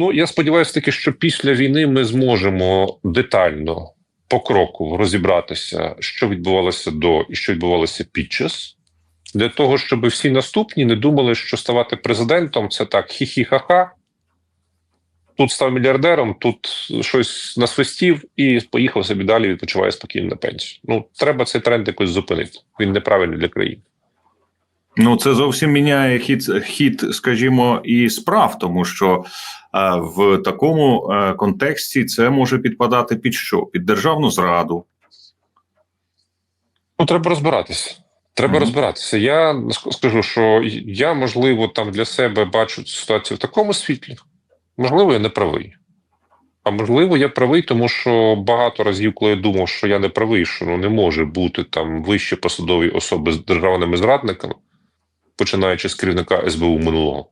Ну, я сподіваюся, таки, що після війни ми зможемо детально по кроку розібратися, що відбувалося до і що відбувалося під час, для того, щоб всі наступні не думали, що ставати президентом це так хі-хі-ха-ха. Тут став мільярдером, тут щось насвистів і поїхав собі далі, відпочиває спокійно на пенсію. Ну, треба цей тренд якось зупинити. Він неправильний для країни. Ну, це зовсім міняє хід, хід, скажімо, і справ, тому що е, в такому е, контексті це може підпадати під що? Під державну зраду. Ну, треба розбиратися. Треба Мгм. розбиратися. Я скажу, що я, можливо, там для себе бачу ситуацію в такому світлі. Можливо, я не правий. А можливо, я правий, тому що багато разів, коли я думав, що я не правий, що ну, не може бути там вище посадові особи з державними зрадниками, починаючи з керівника СБУ минулого.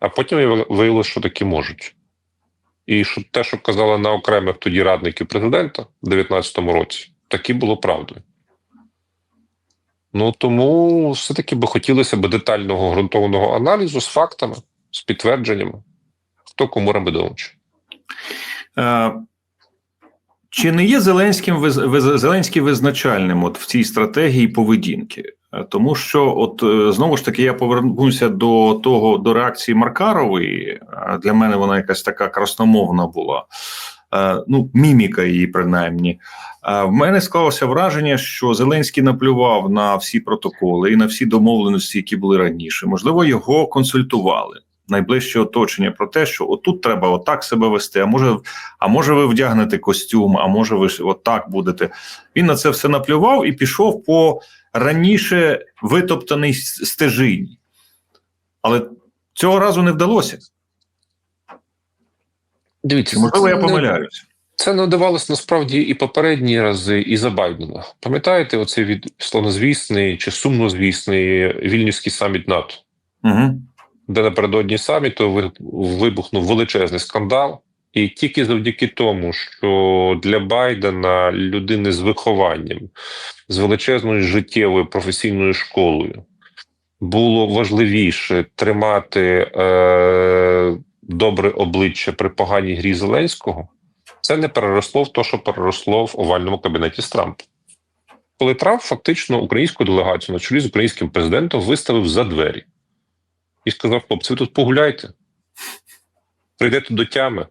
А потім виявилося, що такі можуть. І що те, що казали на окремих тоді радників президента в 2019 році, таки було правдою. Ну тому все-таки би хотілося б детального ґрунтовного аналізу з фактами, з підтвердженнями, хто кому робить. Е, чи не є Зеленським Зеленський визначальним от в цій стратегії поведінки? Е, Тому що, от е, знову ж таки, я повернуся до того до реакції Маркарової. Е, Для мене вона якась така красномовна була. Ну, міміка її, принаймні. В мене склалося враження, що Зеленський наплював на всі протоколи і на всі домовленості, які були раніше. Можливо, його консультували найближче оточення про те, що отут треба отак себе вести. А може, а може, ви вдягнете костюм, а може, ви отак будете. Він на це все наплював і пішов по раніше витоптаній с- стежині. Але цього разу не вдалося. Дивіться, Можливо, я помиляюся. Це не вдавалося насправді і попередні рази, і за Байдена. Пам'ятаєте, оцей від славнозвісний чи сумнозвісний вільнюський саміт НАТО, Угу. де напередодні саміту вибухнув величезний скандал. І тільки завдяки тому, що для Байдена людини з вихованням, з величезною життєвою професійною школою, було важливіше тримати е, добре обличчя при поганій грі Зеленського, це не переросло в те, що переросло в овальному кабінеті з Трампом. Коли Трамп фактично українську делегацію на чолі з українським президентом виставив за двері і сказав: хлопці, ви тут погуляйте, прийдете до тями,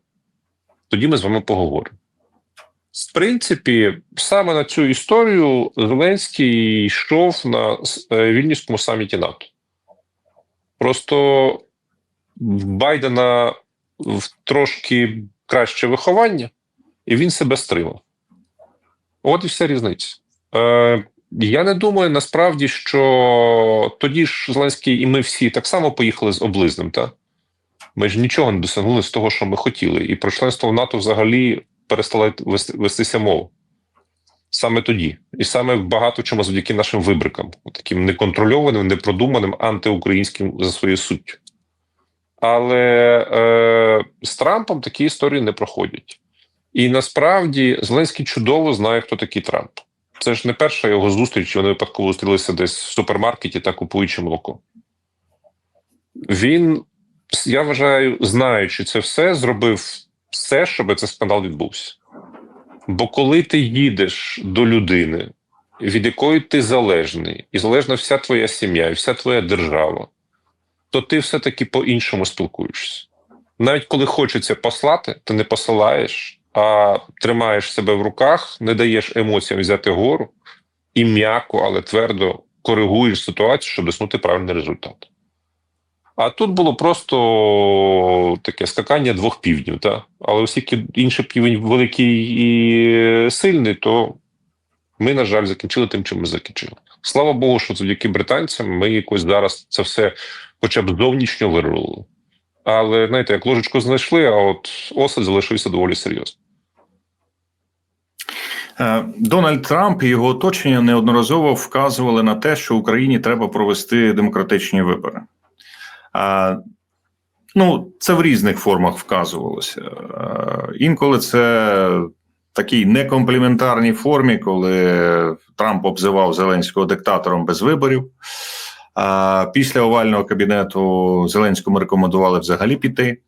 тоді ми з вами поговоримо. В принципі, саме на цю історію Зеленський йшов на е, Вільнюському саміті НАТО. Просто в Байдена трошки краще виховання, і він себе стримав. От і вся різниця. Е, я не думаю насправді, що тоді ж Зеленський і ми всі так само поїхали з облизнем. Та? Ми ж нічого не досягнули з того, що ми хотіли. І про членство в НАТО взагалі перестала вестися мова. Саме тоді. І саме багато чому завдяки нашим вибрикам, таким неконтрольованим, непродуманим, антиукраїнським за своєю суттю. Але е, з Трампом такі історії не проходять. І насправді Зеленський чудово знає, хто такий Трамп. Це ж не перша його зустріч, вони випадково зустрілися десь в супермаркеті та купуючи молоко. Він, я вважаю, знаючи це все, зробив все, щоб цей скандал відбувся. Бо коли ти їдеш до людини, від якої ти залежний, і залежна вся твоя сім'я, і вся твоя держава, то ти все-таки по-іншому спілкуєшся. Навіть коли хочеться послати, ти не посилаєш, а тримаєш себе в руках, не даєш емоціям взяти гору і м'яко, але твердо коригуєш ситуацію, щоб досягнути правильний результат. А тут було просто таке скакання двох півднів. Та? Але оскільки інший півень великий і сильний, то ми, на жаль, закінчили тим, чим ми закінчили. Слава Богу, що завдяки британцям ми якось зараз це все хоча б зовнішньо вирулили. Але знаєте, як ложечку знайшли, а от осад залишився доволі серйозно. Е, Дональд Трамп і його оточення неодноразово вказували на те, що Україні треба провести демократичні вибори. Ну, це в різних формах вказувалося. Інколи це такій некомпліментарній формі, коли Трамп обзивав Зеленського диктатором без виборів. Після овального кабінету Зеленському рекомендували взагалі піти.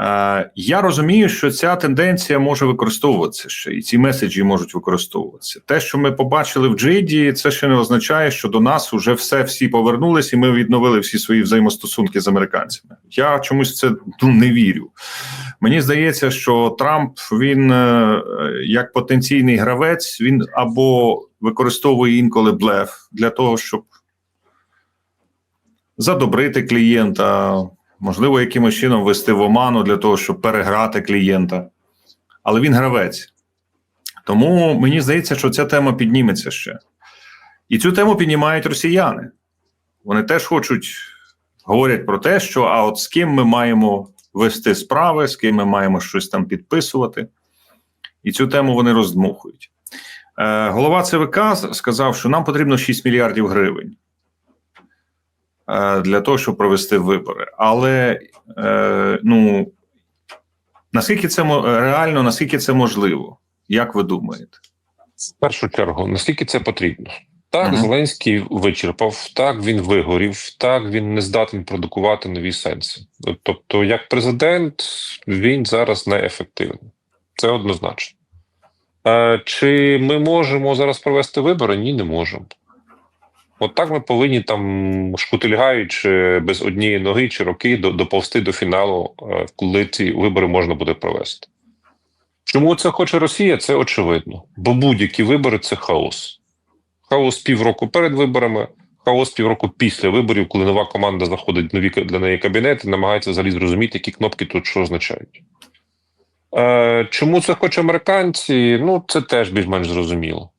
Е, Я розумію, що ця тенденція може використовуватися ще, і ці меседжі можуть використовуватися. Те, що ми побачили в Джиді, це ще не означає, що до нас вже все всі повернулись, і ми відновили всі свої взаємостосунки з американцями. Я чомусь це ну, не вірю. Мені здається, що Трамп він е, як потенційний гравець, він або використовує інколи блеф для того, щоб задобрити клієнта, можливо, якимось чином ввести в оману для того, щоб переграти клієнта. Але він гравець. Тому мені здається, що ця тема підніметься ще. І цю тему піднімають росіяни. Вони теж хочуть, говорять про те, що а от з ким ми маємо вести справи, з ким ми маємо щось там підписувати. І цю тему вони роздмухують. Е, голова ЦВК сказав, що нам потрібно 6 мільярдів гривень для того, щоб провести вибори. Але е, ну наскільки це реально, наскільки це можливо? Як ви думаєте? В першу чергу, наскільки це потрібно? Так, Мгм. Зеленський вичерпав, так він вигорів, так він не здатен продукувати нові сенси. Тобто, як президент, він зараз неефективний. Це однозначно. Е, Чи ми можемо зараз провести вибори? Ні, не можемо. От так ми повинні там, шкутильгаючи без однієї ноги чи роки, до- доповзти до фіналу, е, коли ці вибори можна буде провести. Чому це хоче Росія? Це очевидно. Бо будь-які вибори це хаос. Хаос півроку перед виборами, хаос півроку після виборів, коли нова команда заходить в нові для неї кабінети, намагається взагалі зрозуміти, які кнопки тут що означають. Е, чому це хочуть американці? Ну, це теж більш-менш зрозуміло.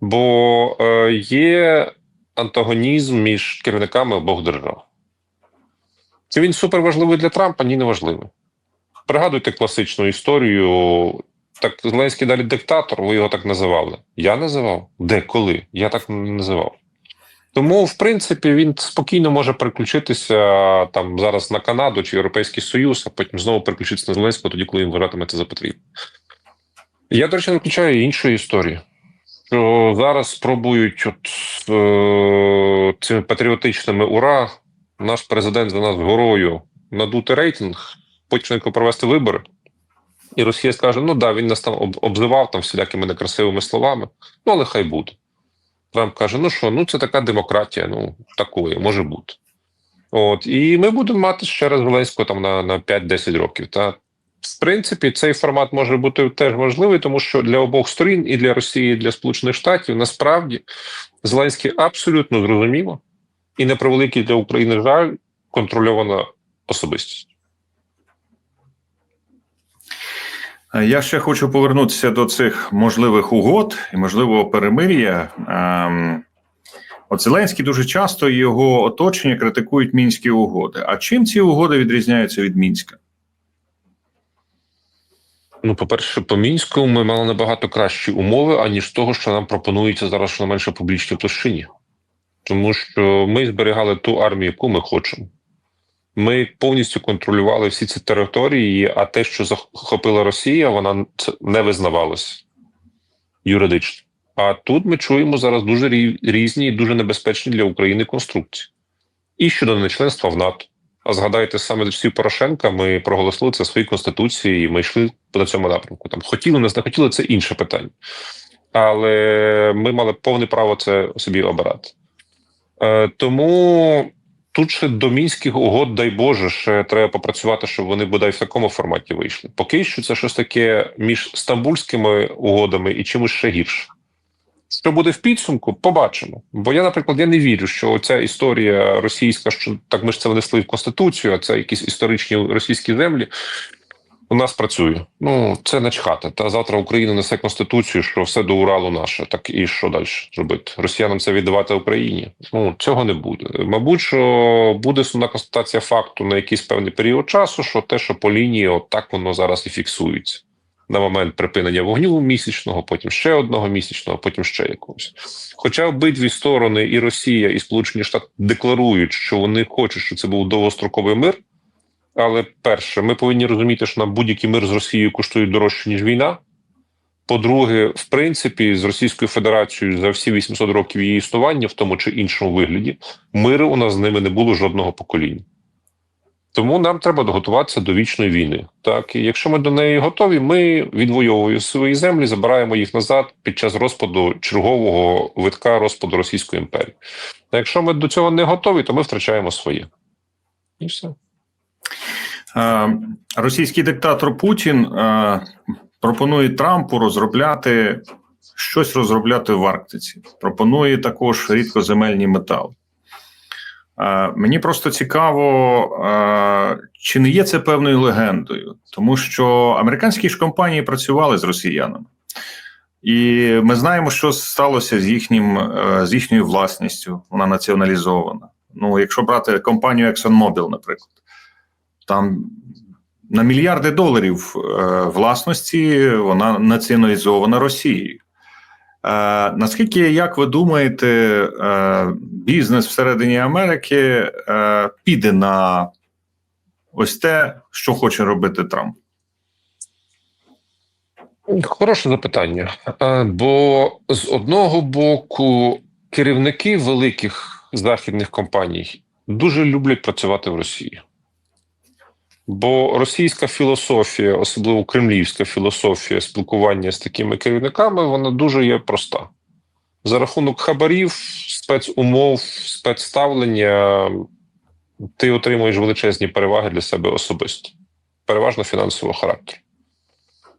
Бо е, є антагонізм між керівниками обох держав. Чи він суперважливий для Трампа? Ні, не важливий. Пригадуйте класичну історію. Так, Зеленський далі диктатор, ви його так називали. Я називав? Де, коли? Я так не називав. Тому, в принципі, він спокійно може переключитися там зараз на Канаду чи Європейський Союз, а потім знову переключитися на Зеленського, тоді, коли він вважатиме це за потрібне. Я, до речі, не включаю іншої історії. Що зараз спробують от, е, цими патріотичними ура, наш президент за нас горою надути рейтинг, потім провести вибори. І Росія скаже: ну да, він нас там об- обзивав там всілякими некрасивими словами, ну але хай буде. Трамп каже: ну що, ну це така демократія, ну такої, може бути. От, і ми будемо мати ще раз Зеленського там на, на 5-10 років. Та в принципі, цей формат може бути теж важливий, тому що для обох сторін, і для Росії, і для Сполучених Штатів, насправді Зеленський абсолютно зрозуміло і на превеликий для України жаль контрольована особистість. Я ще хочу повернутися до цих можливих угод і можливого перемир'я. Ем, От Зеленський дуже часто його оточення критикують мінські угоди. А чим ці угоди відрізняються від мінська? Ну, по-перше, по мінську ми мали набагато кращі умови, аніж того, що нам пропонується зараз щонайменше в публічній площині. Тому що ми зберігали ту армію, яку ми хочемо. Ми повністю контролювали всі ці території, а те, що захопила Росія, вона не визнавалася юридично. А тут ми чуємо зараз дуже різні і дуже небезпечні для України конструкції. І щодо нечленства в НАТО. А згадайте, саме часів Порошенка ми проголосили це в своїй конституції, і ми йшли по цьому напрямку. Там хотіли, не хотіли, це інше питання. Але ми мали повне право це собі обирати. Е, тому тут ще до мінських угод, дай Боже, ще треба попрацювати, щоб вони бодай в такому форматі вийшли. Поки що це щось таке між стамбульськими угодами і чимось ще гірше. Що буде в підсумку, побачимо. Бо я, наприклад, я не вірю, що ця історія російська, що так ми ж це внесли в конституцію, а це якісь історичні російські землі. У нас працює. Ну це начхати. Та завтра Україна несе конституцію, що все до Уралу наше. Так і що далі робити? Росіянам це віддавати Україні. Ну цього не буде. Мабуть, що буде сумна констатація факту на якийсь певний період часу, що те, що по лінії, от так воно зараз і фіксується на момент припинення вогню місячного, потім ще одного місячного, потім ще якогось. Хоча обидві сторони, і Росія, і Сполучені Штати декларують, що вони хочуть, щоб це був довгостроковий мир. Але перше, ми повинні розуміти, що нам будь-який мир з Росією коштує дорожче ніж війна. По-друге, в принципі, з Російською Федерацією за всі 800 років її існування, в тому чи іншому вигляді, миру у нас з ними не було жодного покоління. Тому нам треба готуватися до вічної війни. Так, і якщо ми до неї готові, ми відвоюємо свої землі, забираємо їх назад під час розпаду чергового витка розпаду Російської імперії. А якщо ми до цього не готові, то ми втрачаємо своє. І все. Е, Російський диктатор Путін е, пропонує Трампу розробляти щось розробляти в Арктиці. Пропонує також рідкоземельні метали. Е, Мені просто цікаво, е, чи не є це певною легендою, тому що американські ж компанії працювали з росіянами. І ми знаємо, що сталося з їхнім е, з їхньою власністю. Вона націоналізована. Ну, якщо брати компанію ExxonMobil, наприклад, там на мільярди доларів власності вона націоналізована Росією. Е, наскільки, як ви думаєте, е, бізнес всередині Америки е, піде на ось те, що хоче робити Трамп? Хороше запитання. Бо з одного боку керівники великих західних компаній дуже люблять працювати в Росії. Бо російська філософія, особливо кремлівська філософія спілкування з такими керівниками, вона дуже є проста. За рахунок хабарів, спецумов, спецставлення ти отримуєш величезні переваги для себе особисто, переважно фінансового характеру.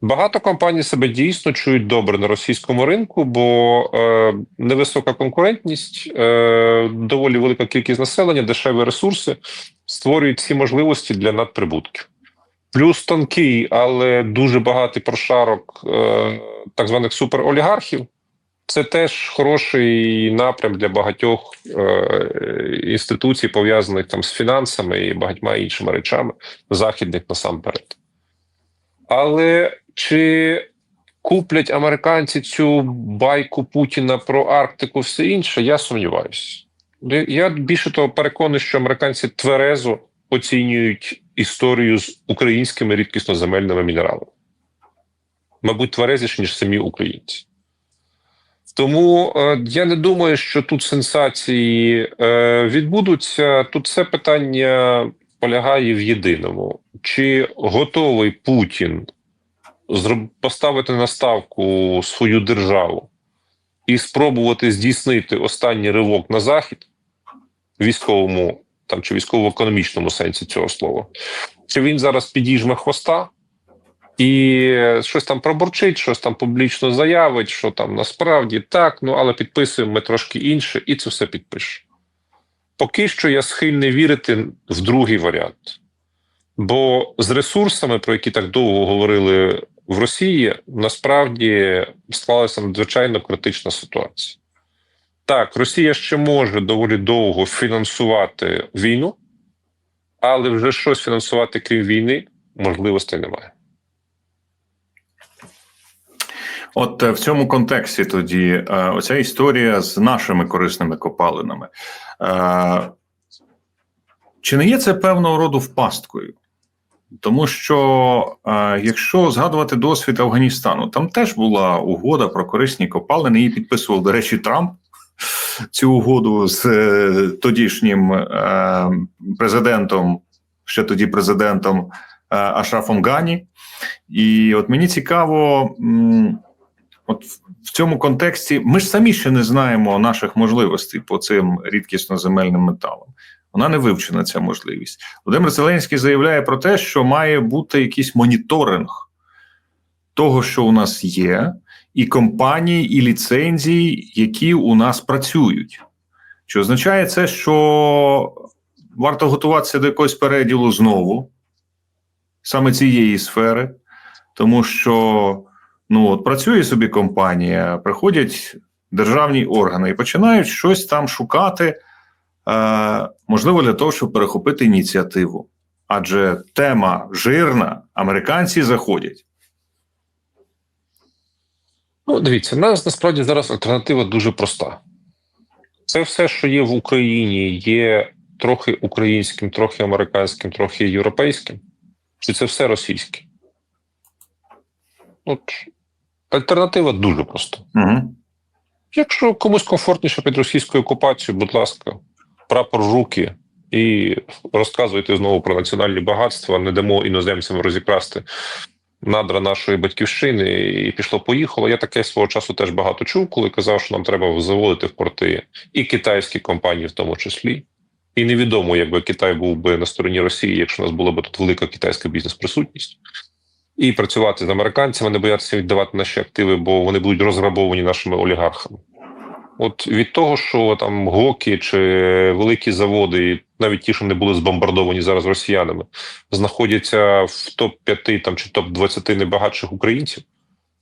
Багато компаній себе дійсно чують добре на російському ринку, бо е, невисока конкурентність, е, доволі велика кількість населення, дешеві ресурси створюють всі можливості для надприбутків. Плюс тонкий, але дуже багатий прошарок е, так званих суперолігархів. Це теж хороший напрям для багатьох е, інституцій, пов'язаних там з фінансами і багатьма іншими речами, західних насамперед. Але чи куплять американці цю байку Путіна про Арктику, все інше, я сумніваюся. Я більше того переконаний, що американці тверезо оцінюють історію з українськими рідкісноземельними мінералами. Мабуть, тверезіше, ніж самі українці. Тому е, я не думаю, що тут сенсації е, відбудуться. Тут все питання полягає в єдиному: чи готовий Путін поставити на ставку свою державу і спробувати здійснити останній ривок на захід в військовому там чи військово-економічному сенсі цього слова? Чи він зараз підіжме хвоста? І щось там пробурчить, щось там публічно заявить, що там насправді так, ну але підписуємо ми трошки інше, і це все підпише. Поки що я схильний вірити в другий варіант. Бо з ресурсами, про які так довго говорили в Росії, насправді склалася надзвичайно критична ситуація. Так, Росія ще може доволі довго фінансувати війну, але вже щось фінансувати крім війни можливостей немає. От е, в цьому контексті тоді е, оця історія з нашими корисними копалинами. Е, Чи не є це певного роду впасткою? Тому що е, якщо згадувати досвід Афганістану, там теж була угода про корисні копалини. Її підписував, до речі, Трамп цю угоду з е, тодішнім е, президентом, ще тоді президентом Ашрафом Гані. І от мені цікаво, от в- цьому контексті ми ж самі ще не знаємо наших можливостей по цим рідкісно-земельним металам. Вона не вивчена ця можливість. Володимир Зеленський заявляє про те, що має бути якийсь моніторинг того, що у нас є, і компаній, і ліцензій, які у нас працюють. Чи означає це, що варто готуватися до якогось переділу знову, саме цієї сфери, тому що ну, от працює собі компанія, приходять державні органи і починають щось там шукати, можливо, для того, щоб перехопити ініціативу. Адже тема жирна, американці заходять. Ну, дивіться, в нас насправді зараз альтернатива дуже проста. Це все, що є в Україні, є трохи українським, трохи американським, трохи європейським, чи це все російське? От альтернатива дуже проста. Угу. Якщо комусь комфортніше під російською окупацією, будь ласка, прапор руки і розказуєте знову про національні багатства, не дамо іноземцям розікрасти надра нашої батьківщини, і пішло поїхало. Я таке свого часу теж багато чув, коли казав, що нам треба заводити в порти і китайські компанії, в тому числі. І невідомо, якби Китай був би на стороні Росії, якщо у нас була б тут велика китайська бізнес-присутність, і працювати з американцями, не боятися віддавати наші активи, бо вони будуть розграбовані нашими олігархами. От від того, що там гоки чи великі заводи, навіть ті, що не були збомбардовані зараз росіянами, знаходяться в топ 5 там чи топ 20 найбагатших українців,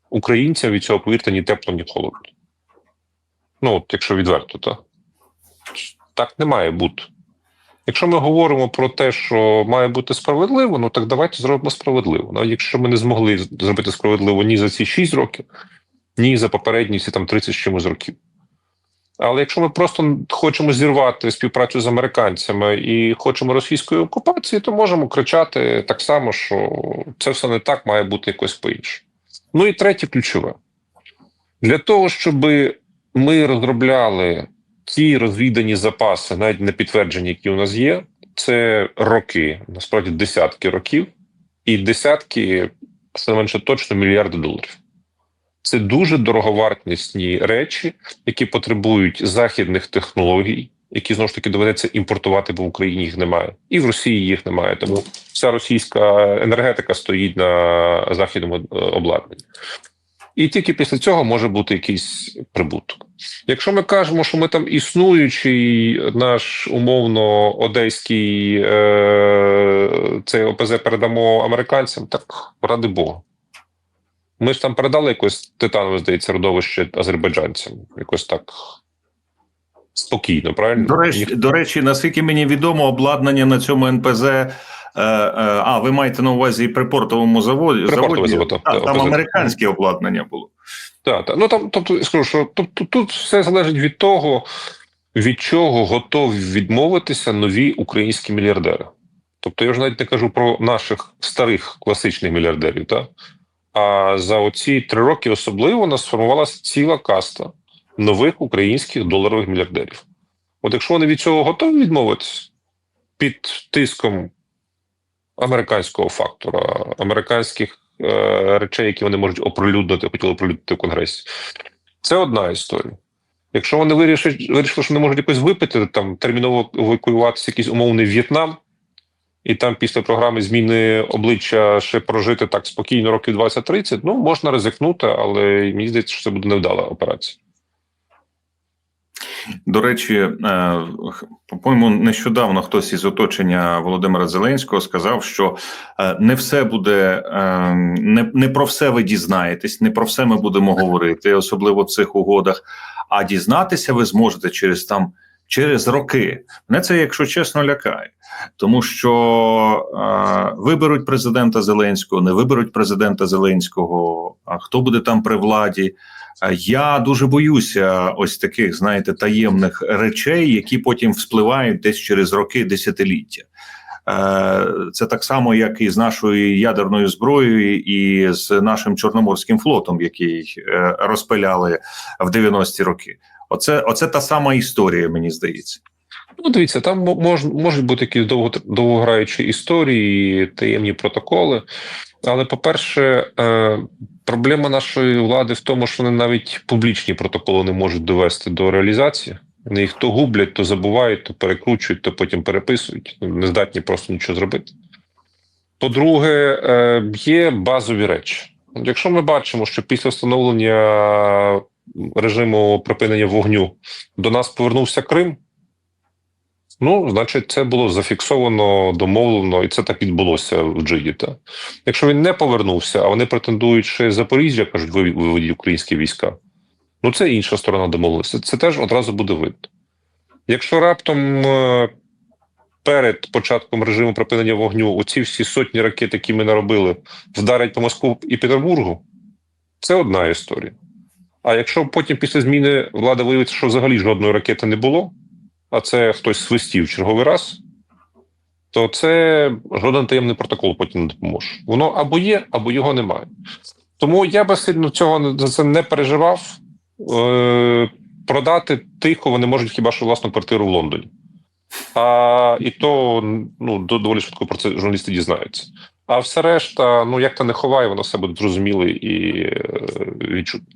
українцям від цього повірте ні тепло, ні холодно. Ну, от якщо відверто, так. Так не має бути. Якщо ми говоримо про те, що має бути справедливо, ну так давайте зробимо справедливо. Навіть якщо ми не змогли зробити справедливо ні за ці 6 років, ні за попередні ці там 30 з чимось років. Але якщо ми просто хочемо зірвати співпрацю з американцями і хочемо російської окупації, то можемо кричати так само, що це все не так має бути якось по-іншому. Ну і третє ключове для того, щоб ми розробляли ті розвідані запаси, навіть не підтверджені, які у нас є, це роки, насправді десятки років, і десятки, не менше точно мільярди доларів. Це дуже дороговартісні речі, які потребують західних технологій, які знову ж таки доведеться імпортувати, бо в Україні їх немає, і в Росії їх немає. Тому вся російська енергетика стоїть на західному е, обладнанні. І тільки після цього може бути якийсь прибуток. Якщо ми кажемо, що ми там існуючий наш умовно одеський е, цей ОПЗ передамо американцям, так ради Бога. Ми ж там передали якось титанове, здається, родовище азербайджанцям. Якось так спокійно, правильно? До речі, Ні- до речі, наскільки мені відомо, обладнання на цьому НПЗ. Е, е, а, ви маєте на увазі при портовому заводі? Припортовий завод, Так, так, там американське обладнання було. Так, так. Ну там, тобто, скажу, що тобто, тут все залежить від того, від чого готові відмовитися нові українські мільярдери. Тобто, я вже навіть не кажу про наших старих класичних мільярдерів, так? А за оці три роки особливо у нас сформувалася ціла каста нових українських доларових мільярдерів. От якщо вони від цього готові відмовитися під тиском американського фактора, американських е, речей, які вони можуть оприлюднити, хотіли оприлюднити в Конгресі, це одна історія. Якщо вони вирішать, вирішили, що не можуть якось випити, там терміново евакуюватися якийсь умовний В'єтнам, і там після програми зміни обличчя ще прожити так спокійно років 20-30, ну можна ризикнути, але мені здається, що це буде невдала операція. До речі, е, по-моєму, нещодавно хтось із оточення Володимира Зеленського сказав, що е, не все буде, е, не, не про все ви дізнаєтесь, не про все ми будемо говорити, особливо в цих угодах. А дізнатися ви зможете через там через роки. Мене це, якщо чесно, лякає, тому що е, виберуть президента Зеленського, не виберуть президента Зеленського. А хто буде там при владі? Я дуже боюся ось таких, знаєте, таємних речей, які потім вспливають десь через роки, десятиліття. Е, Це так само, як і з нашою ядерною зброєю, і з нашим Чорноморським флотом, який е, розпиляли в 90-ті роки. Оце, оце та сама історія, мені здається. Ну, дивіться, там мо- мож, можуть бути якісь довго, довгограючі історії, таємні протоколи. Але, по-перше, е, проблема нашої влади в тому, що вони навіть публічні протоколи не можуть довести до реалізації. Вони їх то гублять, то забувають, то перекручують, то потім переписують. Не здатні просто нічого зробити. По-друге, е, є базові речі. Якщо ми бачимо, що після встановлення режиму припинення вогню до нас повернувся Крим, ну, значить, це було зафіксовано, домовлено, і це так відбулося в Джиді. Якщо він не повернувся, а вони претендують, що Запоріжжя кажуть, ви- виведіть українські війська. Ну, це інша сторона домовленості. Це теж одразу буде видно. Якщо раптом е, перед початком режиму припинення вогню оці всі сотні ракет, які ми наробили, вдарять по Москву і Петербургу, це одна історія. А якщо потім після зміни влада виявиться, що взагалі жодної ракети не було, а це хтось свистів черговий раз, то це жоден таємний протокол потім не допоможе. Воно або є, або його немає. Тому я би сильно цього за це не переживав. Е, продати тихо вони можуть хіба що власну квартиру в Лондоні. А і то ну доволі швидко про це журналісти дізнаються. А все решта, ну як то не ховає, воно все буде зрозуміле і е, відчутне.